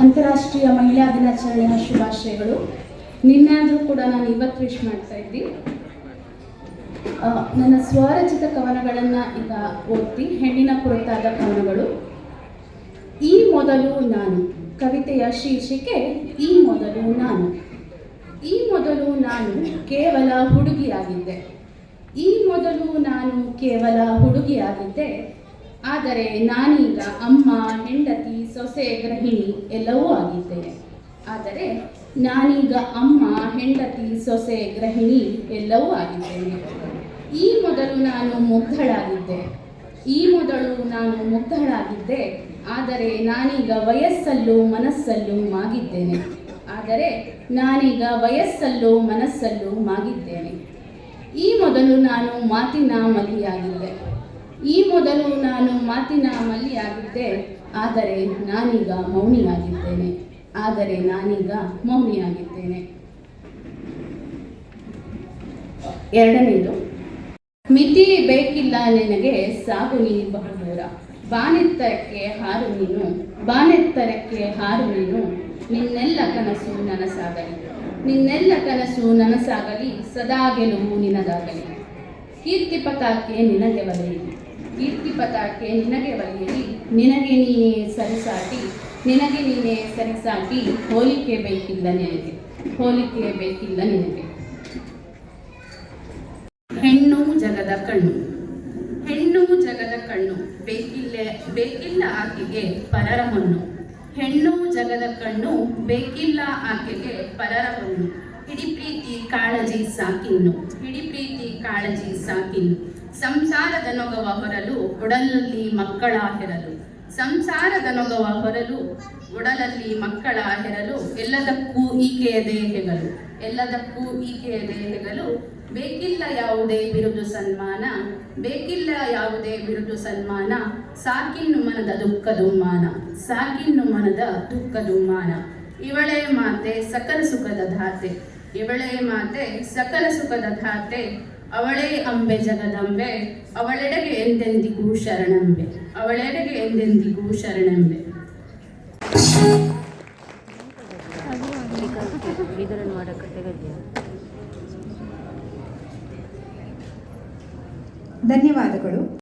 ಅಂತಾರಾಷ್ಟ್ರೀಯ ಮಹಿಳಾ ದಿನಾಚರಣೆಯ ಶುಭಾಶಯಗಳು. ನಿನ್ನೆ ಆದರೂ ಕೂಡ ನಾನು ಇವತ್ತು ವಿಶ್ ಮಾಡ್ತಾ ಇದ್ದಿ. ನನ್ನ ಸ್ವರಚಿತ ಕವನಗಳನ್ನು ಈಗ ಓದ್ತಿ, ಹೆಣ್ಣಿನ ಕುರಿತಾದ ಕವನಗಳು. ಈ ಮೊದಲು ನಾನು, ಕವಿತೆಯ ಶೀರ್ಷಿಕೆ, ಈ ಮೊದಲು ನಾನು. ಈ ಮೊದಲು ನಾನು ಕೇವಲ ಹುಡುಗಿಯಾಗಿದ್ದೆ. ಈ ಮೊದಲು ನಾನು ಕೇವಲ ಹುಡುಗಿಯಾಗಿದ್ದೆ. ಆದರೆ ನಾನೀಗ ಅಮ್ಮ, ಹೆಂಡತಿ, ಸೊಸೆ, ಗೃಹಿಣಿ ಎಲ್ಲವೂ ಆಗಿದ್ದೇನೆ ಆದರೆ ನಾನೀಗ ಅಮ್ಮ, ಹೆಂಡತಿ, ಸೊಸೆ, ಗೃಹಿಣಿ ಎಲ್ಲವೂ ಆಗಿದ್ದೇನೆ. ಈ ಮೊದಲು ನಾನು ಮುಗ್ಧಳಾಗಿದ್ದೆ. ಈ ಮೊದಲು ನಾನು ಮುಗ್ಧಳಾಗಿದ್ದೆ. ಆದರೆ ನಾನೀಗ ವಯಸ್ಸಲ್ಲೂ ಮನಸ್ಸಲ್ಲೂ ಮಾಗಿದ್ದೇನೆ. ಆದರೆ ನಾನೀಗ ವಯಸ್ಸಲ್ಲೂ ಮನಸ್ಸಲ್ಲೂ ಮಾಗಿದ್ದೇನೆ. ಈ ಮೊದಲು ನಾನು ಮಾತಿನ ಮಲ್ಲಿಯಾಗಿದ್ದೆ ಈ ಮೊದಲು ನಾನು ಮಾತಿನ ಮಲ್ಲಿಯಾಗಿದ್ದೆ, ಆದರೆ ನಾನೀಗ ಮೌನಿಯಾಗಿದ್ದೇನೆ. ಆದರೆ ನಾನೀಗ ಮೌನಿಯಾಗಿದ್ದೇನೆ. ಎರಡನೇದು ಮಿತಿ ಬೇಕಿಲ್ಲ ನಿನಗೆ ಸಾಗು ನೀ ಬಹುದೂರ ಬಾನೆತ್ತರಕ್ಕೆ ಹಾರು ನೀನು, ಬಾನೆತ್ತರಕ್ಕೆ ಹಾರು ನೀನು. ನಿನ್ನೆಲ್ಲ ಕನಸು ನನಸಾಗಲಿ, ನಿನ್ನೆಲ್ಲ ಕನಸು ನನಸಾಗಲಿ, ಸದಾ ಗೆಲುವು ನಿನದಾಗಲಿ. ಕೀರ್ತಿ ಪತಾಕೆ ನಿನಗೆ ಒಲೆಯಲಿ ಕೀರ್ತಿ ಪತಾಕೆ ನಿನಗೆ ಒಲೆಯಲಿ ನಿನಗೆ ನೀನೇ ಸರಿಸಾಟಿ, ನಿನಗೆ ನೀನೇ ಸರಿಸಾಟಿ, ಹೋಲಿಕೆ ಬೇಕಿಲ್ಲ ನಿನಗೆ, ಹೋಲಿಕೆ ಬೇಕಿಲ್ಲ ನಿನಗೆ. ಹೆಣ್ಣು ಜಗದ ಕಣ್ಣು, ಹೆಣ್ಣು ಜಗದ ಕಣ್ಣು ಬೇಕಿಲ್ಲ ಬೇಕಿಲ್ಲ ಆಕೆಗೆ ಪರರ ಹೊಣ್ಣು. ಹೆಣ್ಣು ಜಗದ ಕಣ್ಣು ಬೇಕಿಲ್ಲ ಆಕೆಗೆ ಪರರ ಹೊಣ್ಣು. ಹಿಡಿ ಪ್ರೀತಿ ಕಾಳಜಿ ಸಾಕಿನ್ನು, ಹಿಡಿ ಪ್ರೀತಿ ಕಾಳಜಿ ಸಾಕಿನ್ನು. ಸಂಸಾರದ ನೊಗವ ಹೊರಲು ಒಡಲಲ್ಲಿ ಮಕ್ಕಳ ಹೆರಲು ಸಂಸಾರದ ನೊಗವ ಹೊರಲು ಒಡಲಲ್ಲಿ ಮಕ್ಕಳ ಹೆರಲು ಎಲ್ಲದಕ್ಕೂ ಈಕೆಯ ದೇಹಗಳು. ಎಲ್ಲದಕ್ಕೂ ಈಕೆಯ ದೇಹಗಳು. ಬೇಕಿಲ್ಲ ಯಾವುದೇ ಬಿರುದು ಸನ್ಮಾನ. ಬೇಕಿಲ್ಲ ಯಾವುದೇ ಬಿರುದು ಸನ್ಮಾನ. ಸಾಕಿನ್ನು ಮನದ ದುಃಖ ದುಮ್ಮಾನ ಸಾಕಿನ್ನು ಮನದ ದುಃಖ ದುಮ್ಮಾನ ಇವಳೇ ಮಾತೆ ಸಕಲ ಸುಖದ ಧಾತೆ. ಇವಳೇ ಮಾತೆ ಸಕಲ ಸುಖದ ಧಾತೆ. ಅವಳೇ ಅಂಬೆ ಜಗದಂಬೆ ಅವಳೆಡೆಗೆ ಎಂದೆಂದಿಗೂ ಶರಣಂಬೆ ಅವಳೆಡೆಗೆ ಎಂದೆಂದಿಗೂ ಶರಣಂಬೆ. ಧನ್ಯವಾದಗಳು.